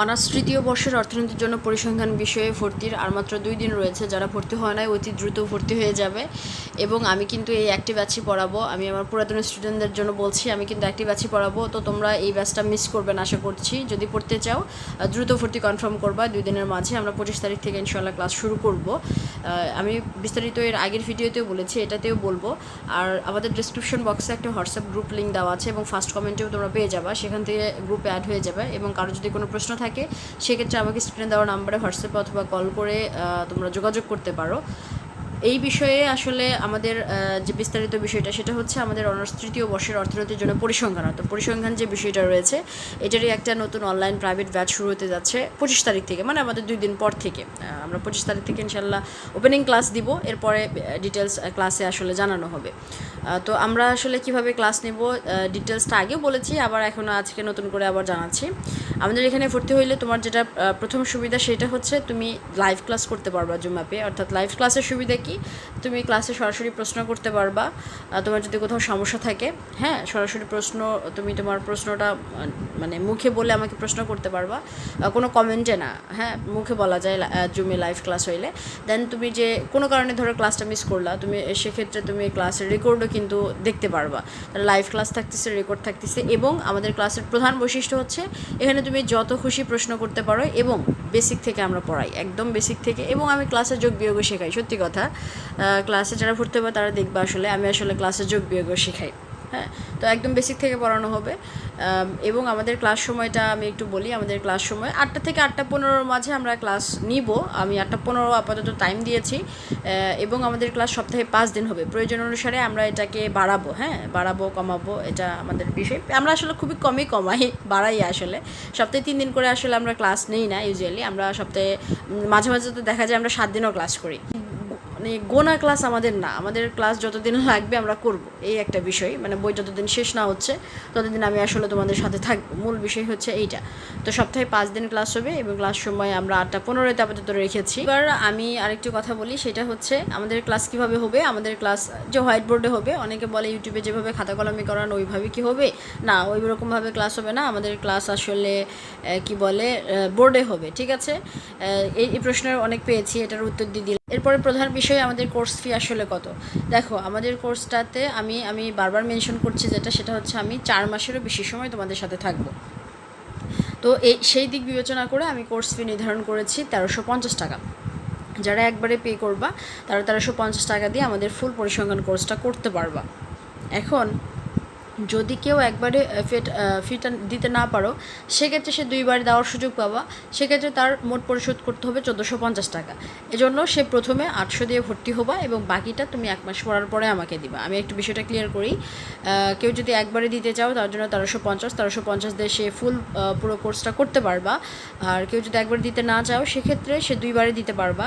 Honours তৃতীয় বর্ষের অর্থনীতির জন্য পরিসংখ্যান বিষয়ে ভর্তির আর মাত্র দুই দিন রয়েছে। যারা ভর্তি হয় নাই, অতি দ্রুত ভর্তি হয়ে যাবে। এবং আমি কিন্তু এই একটি ব্যাচই পড়াবো। আমি আমার পুরাতন স্টুডেন্টদের জন্য বলছি, আমি কিন্তু একটি ব্যাচই পড়াবো। তো তোমরা এই ব্যাচটা মিস করবেন আশা করছি। যদি পড়তে চাও দ্রুত ভর্তি কনফার্ম করবা। দুই দিনের মাঝে আমরা পঁচিশ তারিখ থেকে ইনশাল্লাহ ক্লাস শুরু করব। আমি বিস্তারিত এর আগের ভিডিওতেও বলেছি, এটাতেও বলব। আর আমাদের ডিসক্রিপশন বক্সে একটা হোয়াটসঅ্যাপ গ্রুপ লিঙ্ক দেওয়া আছে এবং ফার্স্ট কমেন্টেও তোমরা পেয়ে যাবা। সেখান থেকে গ্রুপে অ্যাড হয়ে যাবে এবং কারও যদি কোনো প্রশ্ন থাকে সেক্ষেত্রে আমাকে স্ক্রিনে দেওয়া নাম্বারে হোয়াটসঅ্যাপে অথবা কল করে তোমরা যোগাযোগ করতে পারো। এই বিষয়ে আসলে আমাদের যে বিস্তারিত বিষয়টা, সেটা হচ্ছে আমাদের অনার্স তৃতীয় বর্ষের অর্থনীতির জন্য পরিসংখ্যান অর্থাৎ পরিসংখ্যান যে বিষয়টা রয়েছে, এটারই একটা নতুন অনলাইন প্রাইভেট ব্যাচ শুরু হতে যাচ্ছে পঁচিশ তারিখ থেকে মানে আমাদের দুই দিন পর থেকে। আমরা পঁচিশ তারিখ থেকে ইনশাল্লাহ ওপেনিং ক্লাস দিব, এরপরে ডিটেলস ক্লাসে আসলে জানানো হবে। তো আমরা আসলে কীভাবে ক্লাস নেব ডিটেলসটা আগেও বলেছি, আবার এখন আজকে নতুন করে আবার জানাচ্ছি। আমাদের এখানে ভর্তি হইলে তোমার যেটা প্রথম সুবিধা সেটা হচ্ছে তুমি লাইভ ক্লাস করতে পারবা জুমাপে অর্থাৎ লাইভ ক্লাসের সুবিধা কি? তুমি ক্লাসে সরাসরি প্রশ্ন করতে পারবা তোমার যদি কোথাও সমস্যা থাকে হ্যাঁ সরাসরি প্রশ্ন, তুমি তোমার প্রশ্নটা মানে মুখে বলে আমাকে প্রশ্ন করতে পারবা কোনো কমেন্টে না হ্যাঁ মুখে বলা যায় জুমে লাইভ ক্লাস হইলে। দেন তুমি যে, কোনো কারণে ধরো ক্লাসটা মিস করলা, তুমি সেক্ষেত্রে তুমি ক্লাসের রেকর্ডও কিন্তু দেখতে পারবা। লাইভ ক্লাস থাকতেছে রেকর্ড থাকতেছে, এবং আমাদের ক্লাসের প্রধান বৈশিষ্ট্য হচ্ছে, এখানে তুমি যত খুশি প্রশ্ন করতে পারো, এবং বেসিক থেকে আমরা পড়াই, একদম বেসিক থেকে, এবং আমি ক্লাসে যোগ বিয়োগও শেখাই, সত্যি কথা। ক্লাসে যারা ভর্তি হবে তারা দেখবে আসলে আমি আসলে ক্লাসে যোগ বিয়োগও শেখাই হ্যাঁ? তো একদম বেসিক থেকে পড়ানো হবে। এবং আমাদের ক্লাস সময়টা আমি একটু বলি, আমাদের ক্লাস সময় আটটা থেকে আটটা পনেরোর মাঝে আমরা ক্লাস নিব। আমি আটটা পনেরো আপাতত টাইম দিয়েছি। এবং আমাদের ক্লাস সপ্তাহে পাঁচ দিন হবে। প্রয়োজন অনুসারে আমরা এটাকে বাড়াবো হ্যাঁ? বাড়াবো, কমাবো, এটা আমাদের বিষয়। আমরা আসলে খুবই কমই কমাই, বাড়াই আসলে। সপ্তাহে তিন দিন করে আসলে আমরা ক্লাস নেই না ইউজুয়ালি আমরা সপ্তাহে মাঝে মাঝে তো দেখা যায় আমরা সাত দিনও ক্লাস করি। গোনা ক্লাস আমাদের না। আমাদের ক্লাস যতদিন লাগবে আমরা করব। এই একটা বিষয়। মানে বই যতদিন শেষ না হচ্ছে, ততদিন আমি আসলে তোমাদের সাথে থাকব। মূল বিষয় হচ্ছে এইটা। তো সপ্তাহে পাঁচ দিন ক্লাস হবে এবং ক্লাস সময় আমরা আটটা পনেরোতে আপাতত রেখেছি। এবার আমি আরেকটি কথা বলি, সেটা হচ্ছে আমাদের ক্লাস কীভাবে হবে? আমাদের ক্লাস যে হোয়াইট বোর্ডে হবে, অনেকে বলে ইউটিউবে যেভাবে খাতা কলমে করান, ওইভাবে কি হবে? না ওই রকমভাবে ক্লাস হবে না। আমাদের ক্লাস আসলে কি বলে বোর্ডে হবে, ঠিক আছে? এই প্রশ্নের অনেক পেয়েছি, এটার উত্তর দিয়ে এরপরে প্রধান বিষয় আমাদের কোর্স ফি আসলে কত? দেখো, আমাদের কোর্সটাতে আমি আমি বারবার মেনশন করছি যেটা, সেটা হচ্ছে আমি চার মাসেরও বেশি সময় তোমাদের সাথে থাকব। তো এই সেই দিক বিবেচনা করে আমি কোর্স ফি নির্ধারণ করেছি তেরোশো পঞ্চাশ টাকা। যারা একবারে পে করবা, তারা তেরোশো পঞ্চাশ টাকা দিয়ে আমাদের ফুল পরিসংখ্যান কোর্সটা করতে পারবা। এখন যদি কেউ একবারে ফিট ফিটা দিতে না পারো, সেক্ষেত্রে সে দুইবার দেওয়ার সুযোগ পাবা। সেক্ষেত্রে তার মোট পরিশোধ করতে হবে চোদ্দোশো পঞ্চাশ টাকা। এজন্য সে প্রথমে আটশো দিয়ে ভর্তি হবা এবং বাকিটা তুমি এক মাস পড়ার পরে আমাকে দিবা। আমি একটু বিষয়টা ক্লিয়ার করি। কেউ যদি একবারে দিতে চাও, তার জন্য তেরোশো পঞ্চাশ তেরোশো পঞ্চাশ দিয়ে সে ফুল পুরো কোর্সটা করতে পারবা। আর কেউ যদি একবার দিতে না চাও, সেক্ষেত্রে সে দুইবারে দিতে পারবা।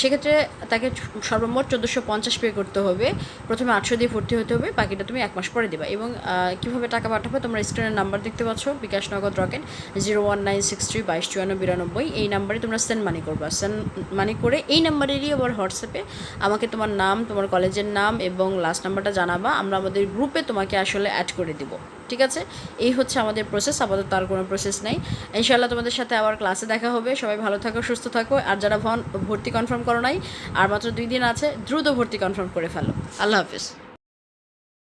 সেক্ষেত্রে তাকে সর্বমোট চোদ্দোশো পঞ্চাশ পে করতে হবে। প্রথমে আটশো দিয়ে ভর্তি হতে হবে, বাকিটা তুমি এক মাস পরে দিবা। এবং কীভাবে টাকা পাঠাবে তোমরা স্ক্রিনের নাম্বার দেখতে পাচ্ছ, bKash Nagad Rocket zero one nine six three বাইশ বিরানব্বই। এই নাম্বারে তোমরা সেন্ড মানি করবা। সেন্ড মানি করে এই নাম্বারেরই আবার হোয়াটসঅ্যাপে আমাকে তোমার নাম, তোমার কলেজের নাম এবং লাস্ট নাম্বারটা জানাবা। আমরা আমাদের গ্রুপে তোমাকে আসলে অ্যাড করে দিব। ঠিক আছে? এই হচ্ছে আমাদের প্রসেস আপাতত তার কোনো প্রসেস নেই। ইনশাল্লাহ তোমাদের সাথে আবার ক্লাসে দেখা হবে। সবাই ভালো থাকো, সুস্থ থাকো। আর যারা ভর্তি কনফার্ম করো নাই, আর মাত্র দুই দিন আছে, দ্রুত ভর্তি কনফার্ম করে ফেলো। আল্লাহ হাফিজ।